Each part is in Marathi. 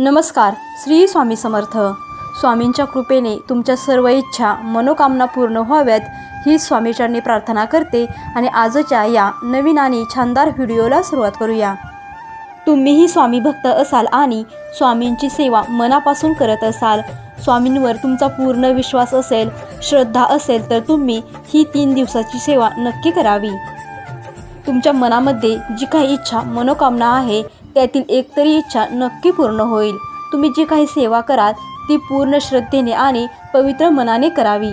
नमस्कार श्री स्वामी समर्थ. स्वामींच्या कृपेने तुमच्या सर्व इच्छा मनोकामना पूर्ण व्हाव्यात ही स्वामीचरणी प्रार्थना करते आणि आजच्या या नवीन आणि छानदार व्हिडिओला सुरुवात करूया. तुम्हीही स्वामी भक्त असाल आणि स्वामींची सेवा मनापासून करत असाल स्वामींवर तुमचा पूर्ण विश्वास असेल श्रद्धा असेल तर तुम्ही ही तीन दिवसाची सेवा नक्की करावी. तुमच्या मनामध्ये जी काही इच्छा मनोकामना आहे त्यातील एक तरी इच्छा नक्की पूर्ण होईल. तुम्ही जी काही सेवा कराल ती पूर्ण श्रद्धेने आणि पवित्र मनाने करावी.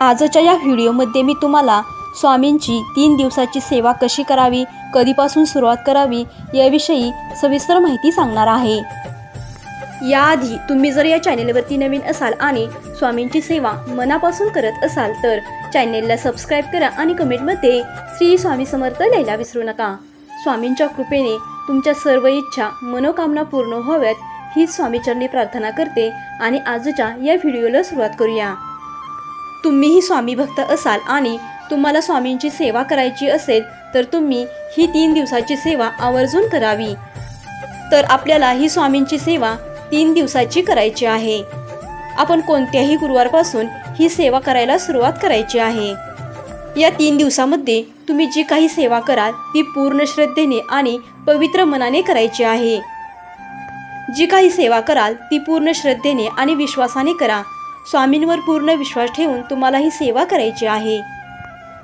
आजच्या या व्हिडिओमध्ये मी तुम्हाला स्वामींची तीन दिवसाची सेवा कशी करावी कधीपासून सुरुवात करावी याविषयी सविस्तर माहिती सांगणार आहे. याआधी तुम्ही जर या चॅनेलवरती नवीन असाल आणि स्वामींची सेवा मनापासून करत असाल तर चॅनेलला सबस्क्राईब करा आणि कमेंटमध्ये श्री स्वामी समर्थ लिहायला विसरू नका. स्वामींच्या कृपेने तुमच्या सर्व इच्छा मनोकामना पूर्ण व्हाव्यात हीच स्वामीचरणी प्रार्थना करते आणि आजच्या या व्हिडिओला सुरुवात करूया. तुम्हीही स्वामी भक्त असाल आणि तुम्हाला स्वामींची सेवा करायची असेल तर तुम्ही ही तीन दिवसाची सेवा आवर्जून करावी. तर आपल्याला ही स्वामींची सेवा तीन दिवसाची करायची आहे. आपण कोणत्याही गुरुवारपासून ही सेवा करायला सुरुवात करायची आहे. या तीन दिवसामध्ये तुम्ही जी काही सेवा कराल ती पूर्ण श्रद्धेने आणि पवित्र मनाने करायची आहे. जी काही सेवा कराल ती पूर्ण श्रद्धेने आणि विश्वासाने करा. स्वामींवर पूर्ण विश्वास ठेवून तुम्हाला ही सेवा करायची आहे.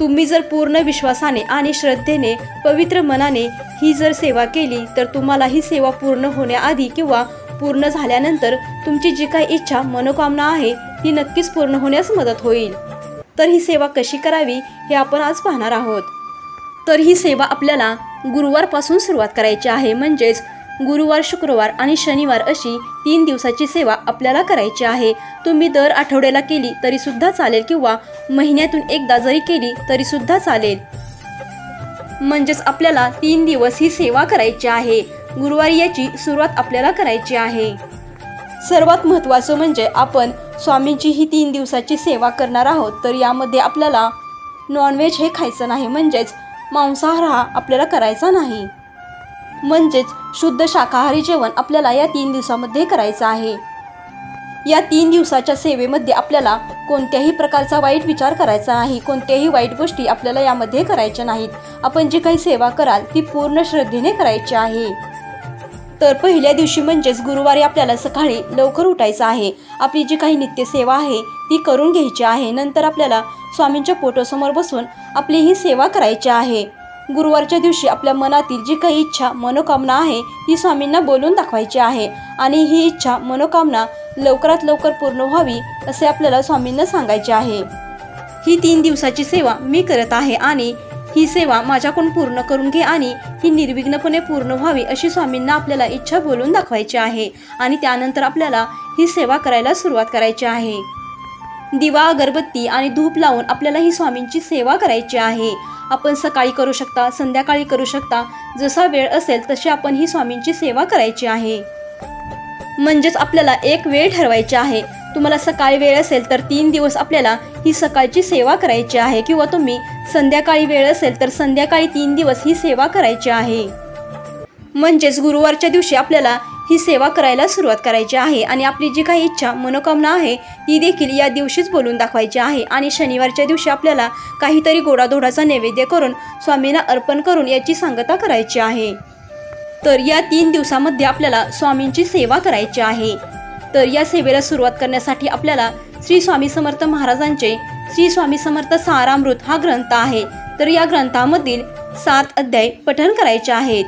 तुम्ही जर पूर्ण विश्वासाने आणि श्रद्धेने पवित्र मनाने ही जर सेवा केली तर तुम्हाला ही सेवा पूर्ण होण्याआधी किंवा पूर्ण झाल्यानंतर तुमची जी काही इच्छा मनोकामना आहे ती नक्कीच पूर्ण होण्यास मदत होईल. तर ही सेवा कशी करावी हे आपण आज पाहणार आहोत. तर ही सेवा आपल्याला गुरुवारपासून सुरुवात करायची आहे. म्हणजेच गुरुवार शुक्रवार आणि शनिवार अशी तीन दिवसाची सेवा आपल्याला करायची आहे. तुम्ही दर आठवड्याला केली तरीसुद्धा चालेल किंवा महिन्यातून एकदा जरी केली तरीसुद्धा चालेल. म्हणजेच आपल्याला तीन दिवस ही सेवा करायची आहे. गुरुवारी याची सुरुवात आपल्याला करायची आहे. सर्वात महत्त्वाचं म्हणजे आपण स्वामींची ही तीन दिवसाची सेवा करणार आहोत तर यामध्ये आपल्याला नॉनव्हेज हे खायचं नाही म्हणजेच मांसाहार हा आपल्याला करायचा नाही. म्हणजेच शुद्ध शाकाहारी जेवण आपल्याला या तीन दिवसामध्ये करायचं आहे. या तीन दिवसाच्या सेवेमध्ये आपल्याला कोणत्याही प्रकारचा वाईट विचार करायचा नाही कोणत्याही वाईट गोष्टी आपल्याला यामध्ये करायच्या नाहीत. आपण जी काही सेवा कराल ती पूर्ण श्रद्धेने करायची आहे. तर पहिल्या दिवशी म्हणजेच गुरुवारी आपल्याला सकाळी लवकर उठायचं आहे. आपली जी काही नित्यसेवा आहे ती करून घ्यायची आहे. नंतर आपल्याला स्वामींच्या फोटोसमोर बसून आपली ही सेवा करायची आहे. गुरुवारच्या दिवशी आपल्या मनातील जी काही इच्छा मनोकामना आहे ती स्वामींना बोलून दाखवायची आहे. आणि ही इच्छा मनोकामना लवकरात लवकर पूर्ण व्हावी असे आपल्याला स्वामींना सांगायचे आहे. ही तीन दिवसाची सेवा मी करत आहे आणि ही सेवा माझ्याकडून पूर्ण करून घे आणि ही निर्विघ्नपणे पूर्ण व्हावी अशी स्वामींना आपल्याला इच्छा बोलून दाखवायची आहे. आणि त्यानंतर आपल्याला ही सेवा करायला सुरुवात करायची आहे. दिवा अगरबत्ती आणि धूप लावून आपल्याला ही स्वामींची सेवा करायची आहे. आपण सकाळी करू शकता संध्याकाळी करू शकता. जसा वेळ असेल तशी आपण ही स्वामींची सेवा करायची आहे. म्हणजेच आपल्याला एक वेळ ठरवायची आहे. तुम्हाला सकाळी वेळ असेल तर तीन दिवस आपल्याला ही सकाळची सेवा करायची आहे. किंवा तुम्ही संध्याकाळी वेळ असेल तर संध्याकाळी तीन दिवस ही सेवा करायची आहे. म्हणजेच गुरुवारच्या दिवशी आपल्याला ही सेवा करायला सुरुवात करायची आहे. आणि आपली जी काही इच्छा मनोकामना आहे ती देखील या दिवशीच बोलून दाखवायची आहे. आणि शनिवारच्या दिवशी आपल्याला काहीतरी गोडाधोडाचा नैवेद्य करून स्वामींना अर्पण करून याची सांगता करायची आहे. तर या तीन दिवसामध्ये आपल्याला स्वामींची सेवा करायची आहे. तर या सेवेला सुरुवात करण्यासाठी आपल्याला श्री स्वामी समर्थ महाराजांचे श्री स्वामी समर्थ सारामृत हा ग्रंथ आहे. तर या ग्रंथामधील सात अध्याय पठण करायचे आहेत.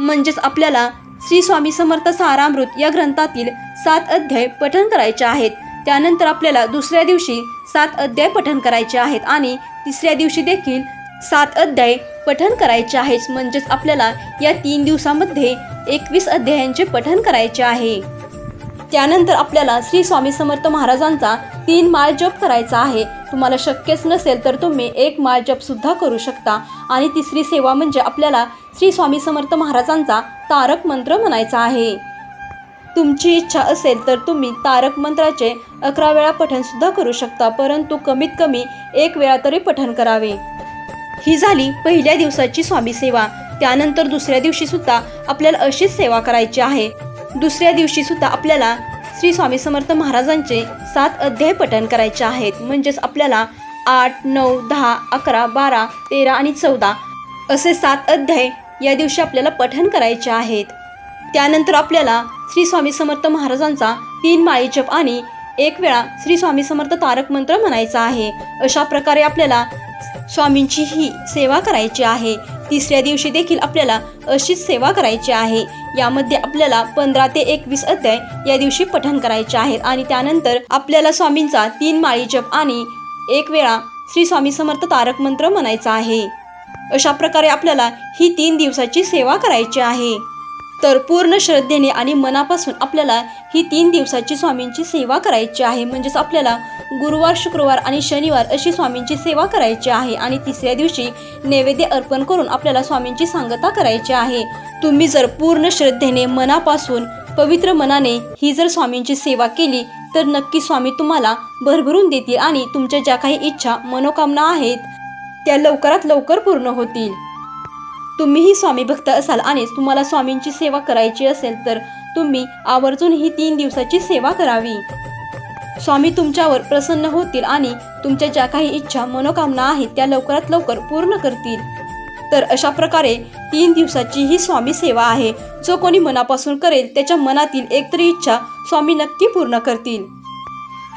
म्हणजेच आपल्याला श्री स्वामी समर्थ सारामृत या ग्रंथातील सात अध्याय पठण करायचे आहेत. त्यानंतर आपल्याला दुसऱ्या दिवशी सात अध्याय पठण करायचे आहेत आणि तिसऱ्या दिवशी देखील सात अध्याय पठण करायचे आहेत. म्हणजेच आपल्याला या तीन दिवसामध्ये एकवीस अध्यायांचे पठण करायचे आहे. त्यानंतर आपल्याला श्री स्वामी समर्थ महाराजांचा तीन माळ जप करायचा आहे. तुम्हाला शक्यच नसेल तर तुम्ही एक माळ जप सुद्धा करू शकता. आणि तिसरी सेवा म्हणजे आपल्याला श्री स्वामी समर्थ महाराजांचा तारक मंत्र म्हणायचा आहे. तुमची इच्छा असेल तर तुम्ही तारक मंत्राचे अकरा वेळा पठण सुद्धा करू शकता परंतु कमीत कमी एक वेळा तरी पठण करावे. ही झाली पहिल्या दिवसाची स्वामी सेवा. त्यानंतर दुसऱ्या दिवशी सुद्धा आपल्याला अशीच सेवा करायची आहे. दुसऱ्या दिवशी सुद्धा आपल्याला श्री स्वामी समर्थ महाराजांचे सात अध्याय पठण करायचे आहेत. म्हणजेच आपल्याला आठ नऊ दहा अकरा बारा तेरा आणि चौदा असे सात अध्याय या दिवशी आपल्याला पठण करायचे आहेत. त्यानंतर आपल्याला श्री स्वामी समर्थ महाराजांचा तीन माळी जप आणि एक वेळा श्री स्वामी समर्थ तारक मंत्र म्हणायचा आहे. अशा प्रकारे आपल्याला स्वामींची ही सेवा करायची आहे. तिसऱ्या दिवशी देखील आपल्याला अशीच सेवा करायची आहे. यामध्ये आपल्याला पंधरा ते एकवीस अध्याय या दिवशी पठण करायचे आहेत आणि त्यानंतर आपल्याला स्वामींचा तीन माळी जप आणि एक वेळा श्री स्वामी समर्थ तारक मंत्र म्हणायचा आहे. अशा प्रकारे आपल्याला ही तीन दिवसाची सेवा करायची आहे. तर पूर्ण श्रद्धेने आणि मनापासून आपल्याला ही तीन दिवसाची स्वामींची सेवा करायची आहे. म्हणजेच आपल्याला गुरुवार शुक्रवार आणि शनिवार अशी स्वामींची सेवा करायची आहे आणि तिसऱ्या दिवशी नैवेद्य अर्पण करून आपल्याला स्वामींची सांगता करायची आहे. तुम्ही जर पूर्ण श्रद्धेने मनापासून पवित्र मनाने ही जर स्वामींची सेवा केली तर नक्की स्वामी तुम्हाला भरभरून देतील आणि तुमच्या ज्या काही इच्छा मनोकामना आहेत त्या लवकरात लवकर पूर्ण होतील. तुम्हीही स्वामी भक्त असाल आणि तुम्हाला स्वामींची सेवा करायची असेल तर तुम्ही आवर्जून ही तीन दिवसाची सेवा करावी. स्वामी तुमच्यावर प्रसन्न होतील आणि तुमच्या ज्या काही इच्छा मनोकामना आहेत त्या लवकरात लवकर पूर्ण करतील. तर अशा प्रकारे तीन दिवसाची ही स्वामी सेवा आहे. जो कोणी मनापासून करेल त्याच्या मनातील एकतरी इच्छा स्वामी नक्की पूर्ण करतील.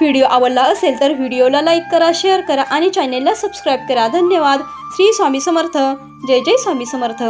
व्हिडिओ आवडला असेल तर व्हिडिओला लाईक करा शेअर करा आणि चॅनेलला सबस्क्राईब करा. धन्यवाद. श्री स्वामी समर्थ. जय जय स्वामी समर्थ.